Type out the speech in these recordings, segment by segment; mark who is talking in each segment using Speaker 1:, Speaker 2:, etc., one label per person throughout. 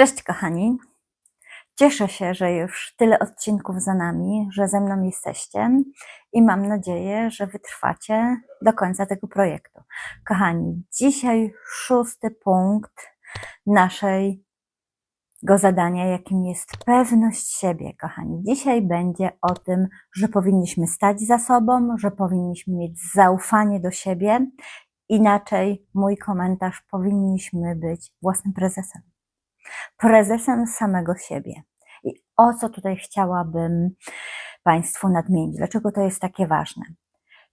Speaker 1: Cześć kochani. Cieszę się, że już tyle odcinków za nami, że ze mną jesteście i mam nadzieję, że wytrwacie do końca tego projektu. Kochani, dzisiaj szósty punkt naszego zadania, jakim jest pewność siebie, kochani. Dzisiaj będzie o tym, że powinniśmy stać za sobą, że powinniśmy mieć zaufanie do siebie. Inaczej mój komentarz, powinniśmy być własnym prezesem prezesem samego siebie. I o co tutaj chciałabym Państwu nadmienić? Dlaczego to jest takie ważne?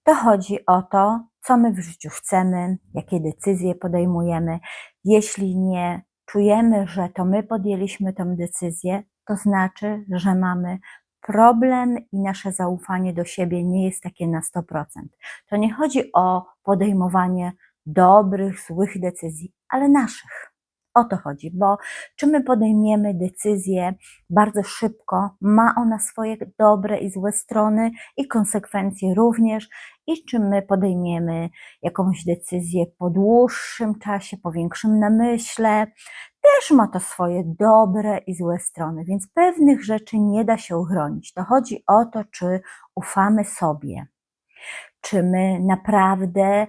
Speaker 1: To chodzi o to, co my w życiu chcemy, jakie decyzje podejmujemy. Jeśli nie czujemy, że to my podjęliśmy tę decyzję, to znaczy, że mamy problem i nasze zaufanie do siebie nie jest takie na 100%. To nie chodzi o podejmowanie dobrych, złych decyzji, ale naszych. O to chodzi, bo czy my podejmiemy decyzję bardzo szybko, ma ona swoje dobre i złe strony i konsekwencje również, i czy my podejmiemy jakąś decyzję po dłuższym czasie, po większym namyśle, też ma to swoje dobre i złe strony, więc pewnych rzeczy nie da się uchronić. To chodzi o to, czy ufamy sobie, czy my naprawdę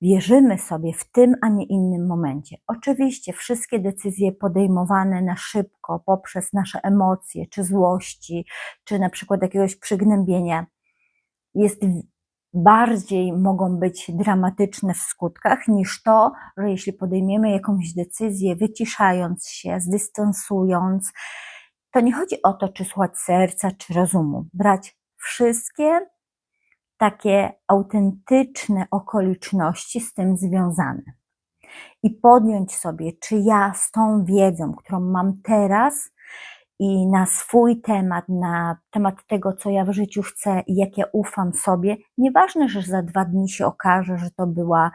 Speaker 1: wierzymy sobie w tym, a nie innym momencie. Oczywiście wszystkie decyzje podejmowane na szybko poprzez nasze emocje, czy złości, czy na przykład jakiegoś przygnębienia, jest bardziej mogą być dramatyczne w skutkach niż to, że jeśli podejmiemy jakąś decyzję, wyciszając się, zdystansując, to nie chodzi o to, czy słuchać serca, czy rozumu. Brać wszystkie takie autentyczne okoliczności z tym związane. I podjąć sobie, czy ja z tą wiedzą, którą mam teraz i na swój temat, na temat tego, co ja w życiu chcę i jak ja ufam sobie, nieważne, że za dwa dni się okaże, że to była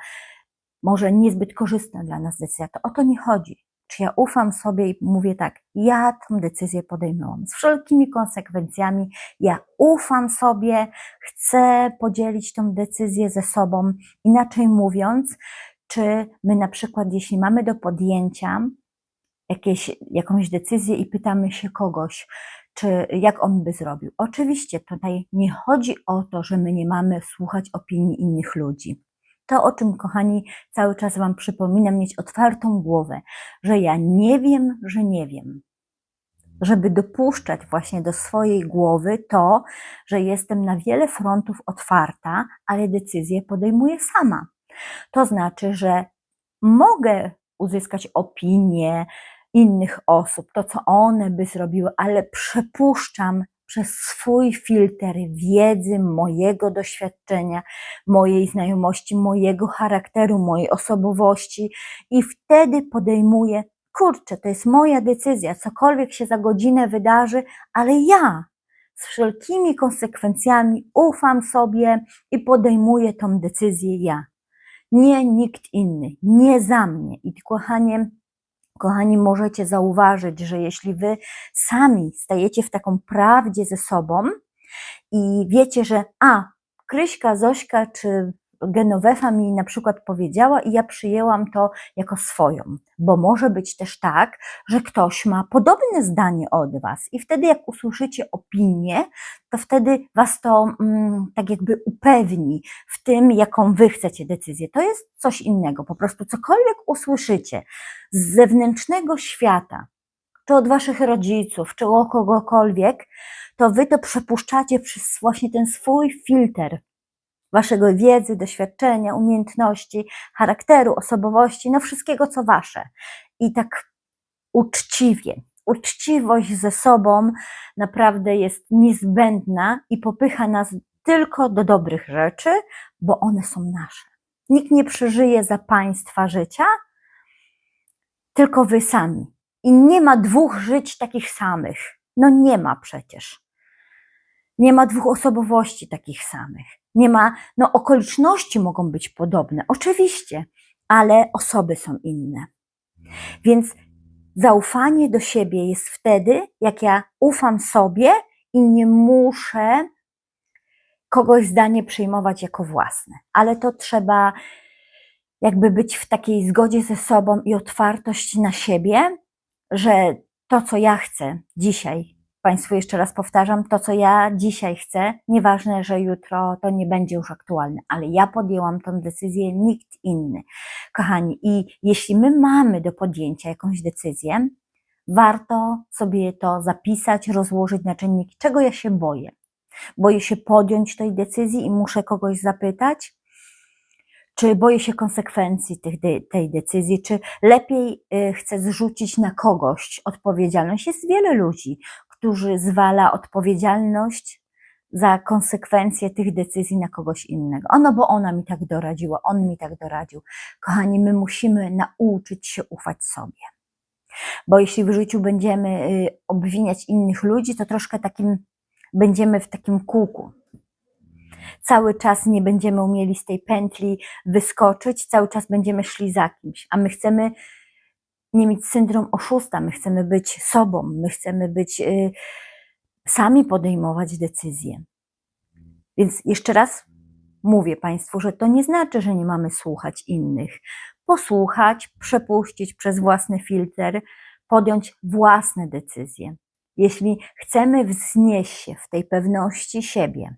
Speaker 1: może niezbyt korzystna dla nas decyzja, to o to nie chodzi czy ja ufam sobie i mówię tak, ja tę decyzję podejmowałam z wszelkimi konsekwencjami, ja ufam sobie, chcę podzielić tę decyzję ze sobą. Inaczej mówiąc, czy my na przykład, jeśli mamy do podjęcia jakieś, jakąś decyzję i pytamy się kogoś, czy jak on by zrobił. Oczywiście tutaj nie chodzi o to, że my nie mamy słuchać opinii innych ludzi. To, o czym, kochani, cały czas Wam przypominam, mieć otwartą głowę, że ja nie wiem, że nie wiem. Żeby dopuszczać właśnie do swojej głowy to, że jestem na wiele frontów otwarta, ale decyzję podejmuję sama. To znaczy, że mogę uzyskać opinię innych osób, to co one by zrobiły, ale przypuszczam, przez swój filtr wiedzy, mojego doświadczenia, mojej znajomości, mojego charakteru, mojej osobowości i wtedy podejmuję, kurczę, to jest moja decyzja, cokolwiek się za godzinę wydarzy, ale ja z wszelkimi konsekwencjami ufam sobie i podejmuję tą decyzję ja. Nie nikt inny, nie za mnie. I kochanie, Kochani, możecie zauważyć, że jeśli wy sami stajecie w taką prawdzie ze sobą i wiecie, że a, Kryśka, Zośka czy Genovefa mi na przykład powiedziała i ja przyjęłam to jako swoją, bo może być też tak, że ktoś ma podobne zdanie od Was i wtedy jak usłyszycie opinię, to wtedy Was to mm, tak jakby upewni w tym, jaką Wy chcecie decyzję. To jest coś innego, po prostu cokolwiek usłyszycie z zewnętrznego świata, czy od Waszych rodziców, czy od kogokolwiek, to Wy to przepuszczacie przez właśnie ten swój filtr, waszego wiedzy, doświadczenia, umiejętności, charakteru, osobowości, no wszystkiego, co wasze. I tak uczciwie. Uczciwość ze sobą naprawdę jest niezbędna i popycha nas tylko do dobrych rzeczy, bo one są nasze. Nikt nie przeżyje za państwa życia, tylko wy sami. I nie ma dwóch żyć takich samych. No nie ma przecież. Nie ma dwóch osobowości takich samych. Nie ma, no okoliczności mogą być podobne, oczywiście, ale osoby są inne. Więc zaufanie do siebie jest wtedy, jak ja ufam sobie i nie muszę kogoś zdanie przyjmować jako własne. Ale to trzeba jakby być w takiej zgodzie ze sobą i otwartość na siebie, że to, co ja chcę dzisiaj, Państwu jeszcze raz powtarzam, to, co ja dzisiaj chcę, nieważne, że jutro to nie będzie już aktualne, ale ja podjęłam tą decyzję, nikt inny. Kochani, i jeśli my mamy do podjęcia jakąś decyzję, warto sobie to zapisać, rozłożyć na czynniki, czego ja się boję. Boję się podjąć tej decyzji i muszę kogoś zapytać, czy boję się konsekwencji tych, tej decyzji, czy lepiej y, chcę zrzucić na kogoś odpowiedzialność. Jest wiele ludzi, którzy zwala odpowiedzialność za konsekwencje tych decyzji na kogoś innego. Ono, bo ona mi tak doradziła, on mi tak doradził. Kochani, my musimy nauczyć się ufać sobie. Bo jeśli w życiu będziemy y, obwiniać innych ludzi, to troszkę takim będziemy w takim kółku. Cały czas nie będziemy umieli z tej pętli wyskoczyć, cały czas będziemy szli za kimś, a my chcemy nie mieć syndrom oszusta, my chcemy być sobą, my chcemy być y, sami podejmować decyzje. Więc jeszcze raz mówię Państwu, że to nie znaczy, że nie mamy słuchać innych. Posłuchać, przepuścić przez własny filtr, podjąć własne decyzje. Jeśli chcemy wznieść się w tej pewności siebie,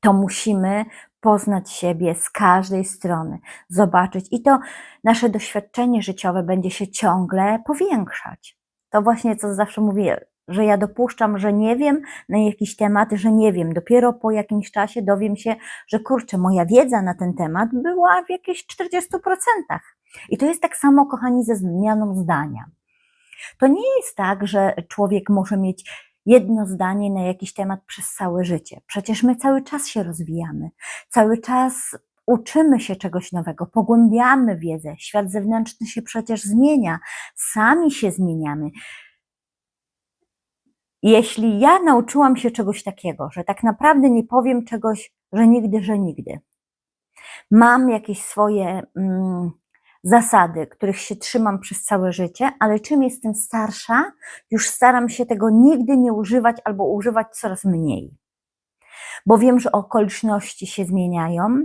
Speaker 1: to musimy poznać siebie z każdej strony, zobaczyć i to nasze doświadczenie życiowe będzie się ciągle powiększać. To właśnie co zawsze mówię, że ja dopuszczam, że nie wiem na jakiś temat, że nie wiem. Dopiero po jakimś czasie dowiem się, że kurczę, moja wiedza na ten temat była w jakichś 40%. I to jest tak samo, kochani, ze zmianą zdania. To nie jest tak, że człowiek może mieć jedno zdanie na jakiś temat przez całe życie. Przecież my cały czas się rozwijamy, cały czas uczymy się czegoś nowego, pogłębiamy wiedzę. Świat zewnętrzny się przecież zmienia, sami się zmieniamy. Jeśli ja nauczyłam się czegoś takiego, że tak naprawdę nie powiem czegoś, że nigdy, że nigdy, mam jakieś swoje mm, zasady, których się trzymam przez całe życie, ale czym jestem starsza, już staram się tego nigdy nie używać albo używać coraz mniej. Bo wiem, że okoliczności się zmieniają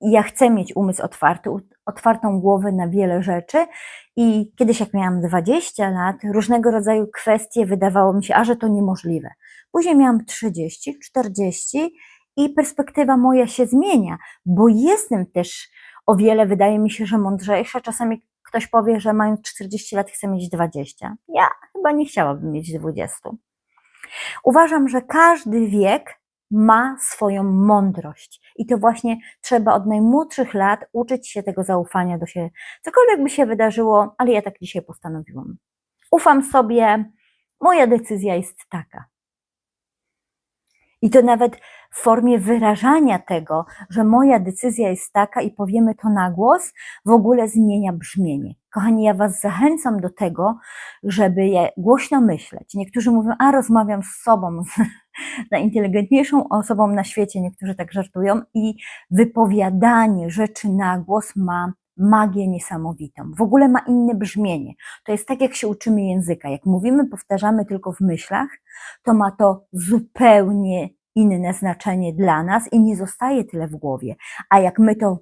Speaker 1: i ja chcę mieć umysł otwarty, otwartą głowę na wiele rzeczy. I kiedyś, jak miałam 20 lat, różnego rodzaju kwestie wydawało mi się, a że to niemożliwe. Później miałam 30, 40 i perspektywa moja się zmienia, bo jestem też o wiele, wydaje mi się, że mądrzejsza. Czasami ktoś powie, że mając 40 lat chce mieć 20. Ja chyba nie chciałabym mieć 20. Uważam, że każdy wiek ma swoją mądrość. I to właśnie trzeba od najmłodszych lat uczyć się tego zaufania do siebie. Cokolwiek by się wydarzyło, ale ja tak dzisiaj postanowiłam. Ufam sobie, moja decyzja jest taka. I to nawet w formie wyrażania tego, że moja decyzja jest taka i powiemy to na głos, w ogóle zmienia brzmienie. Kochani, ja Was zachęcam do tego, żeby je głośno myśleć. Niektórzy mówią, a rozmawiam z sobą, z najinteligentniejszą osobą na świecie, niektórzy tak żartują, i wypowiadanie rzeczy na głos ma magię niesamowitą. W ogóle ma inne brzmienie. To jest tak, jak się uczymy języka. Jak mówimy, powtarzamy tylko w myślach, to ma to zupełnie inne znaczenie dla nas i nie zostaje tyle w głowie. A jak my to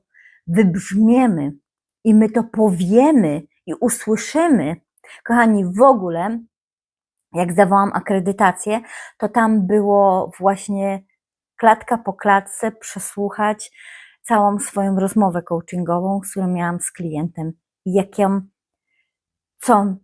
Speaker 1: wybrzmiemy i my to powiemy i usłyszymy, kochani, w ogóle, jak zawołam akredytację, to tam było właśnie klatka po klatce przesłuchać całą swoją rozmowę coachingową, którą miałam z klientem. Jak ją co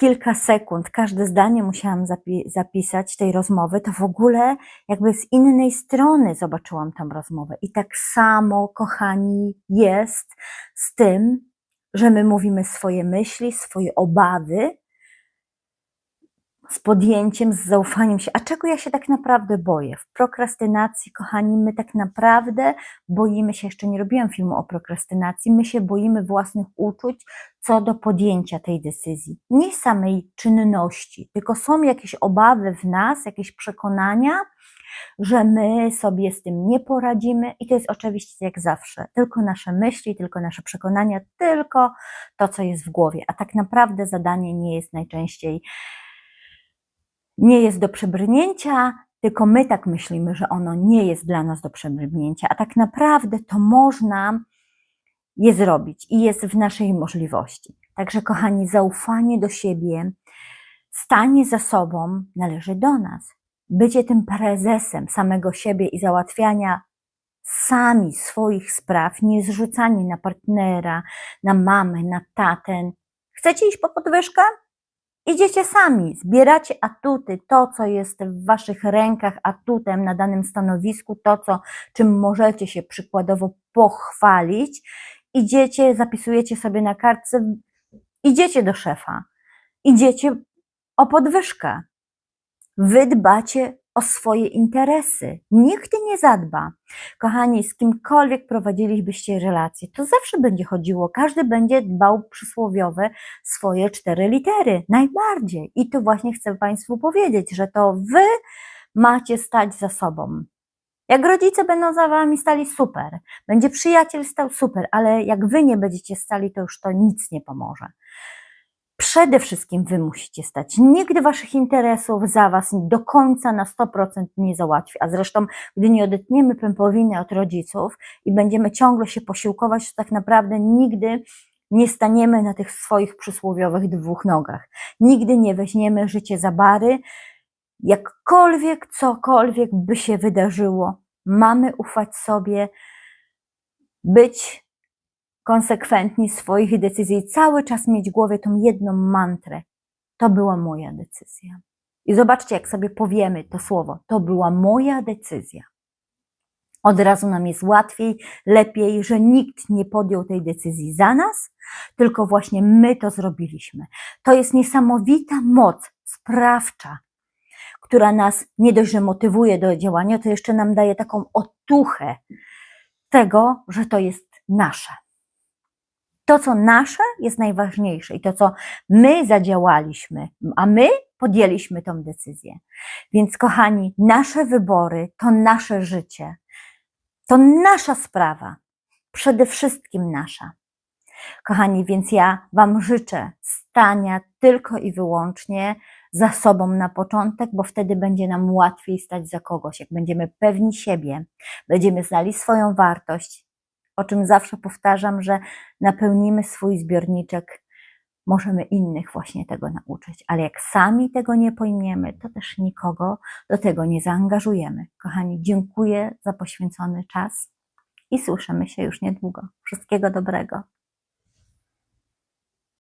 Speaker 1: kilka sekund, każde zdanie musiałam zapi zapisać tej rozmowy, to w ogóle jakby z innej strony zobaczyłam tą rozmowę. I tak samo, kochani, jest z tym, że my mówimy swoje myśli, swoje obawy, z podjęciem, z zaufaniem się. A czego ja się tak naprawdę boję? W prokrastynacji, kochani, my tak naprawdę boimy się, jeszcze nie robiłam filmu o prokrastynacji, my się boimy własnych uczuć co do podjęcia tej decyzji. Nie samej czynności, tylko są jakieś obawy w nas, jakieś przekonania, że my sobie z tym nie poradzimy i to jest oczywiście jak zawsze, tylko nasze myśli, tylko nasze przekonania, tylko to, co jest w głowie, a tak naprawdę zadanie nie jest najczęściej nie jest do przebrnięcia, tylko my tak myślimy, że ono nie jest dla nas do przebrnięcia, a tak naprawdę to można je zrobić i jest w naszej możliwości. Także, kochani, zaufanie do siebie, stanie za sobą należy do nas. Bycie tym prezesem samego siebie i załatwiania sami swoich spraw, nie zrzucanie na partnera, na mamę, na tatę. Chcecie iść po podwyżkę? Idziecie sami, zbieracie atuty, to co jest w waszych rękach atutem na danym stanowisku, to co, czym możecie się przykładowo pochwalić. Idziecie, zapisujecie sobie na kartce, idziecie do szefa, idziecie o podwyżkę. Wy dbacie o swoje interesy. Nikt nie zadba. Kochani, z kimkolwiek prowadzilibyście relacje, to zawsze będzie chodziło. Każdy będzie dbał przysłowiowe swoje cztery litery. Najbardziej. I to właśnie chcę Państwu powiedzieć, że to Wy macie stać za sobą. Jak rodzice będą za Wami stali, super. Będzie przyjaciel stał, super. Ale jak Wy nie będziecie stali, to już to nic nie pomoże. Przede wszystkim wy musicie stać. Nikt waszych interesów za was do końca na 100% nie załatwi. A zresztą, gdy nie odetniemy pępowiny od rodziców i będziemy ciągle się posiłkować, to tak naprawdę nigdy nie staniemy na tych swoich przysłowiowych dwóch nogach. Nigdy nie weźmiemy życie za bary. Jakkolwiek, cokolwiek by się wydarzyło, mamy ufać sobie, być konsekwentni swoich decyzji i cały czas mieć w głowie tą jedną mantrę. To była moja decyzja. I zobaczcie, jak sobie powiemy to słowo. To była moja decyzja. Od razu nam jest łatwiej, lepiej, że nikt nie podjął tej decyzji za nas, tylko właśnie my to zrobiliśmy. To jest niesamowita moc sprawcza, która nas nie dość, że motywuje do działania, to jeszcze nam daje taką otuchę tego, że to jest nasze. To, co nasze, jest najważniejsze i to, co my zadziałaliśmy, a my podjęliśmy tą decyzję. Więc, kochani, nasze wybory to nasze życie. To nasza sprawa. Przede wszystkim nasza. Kochani, więc ja Wam życzę stania tylko i wyłącznie za sobą na początek, bo wtedy będzie nam łatwiej stać za kogoś. Jak będziemy pewni siebie, będziemy znali swoją wartość, o czym zawsze powtarzam, że napełnimy swój zbiorniczek, możemy innych właśnie tego nauczyć. Ale jak sami tego nie pojmiemy, to też nikogo do tego nie zaangażujemy. Kochani, dziękuję za poświęcony czas i słyszymy się już niedługo. Wszystkiego dobrego.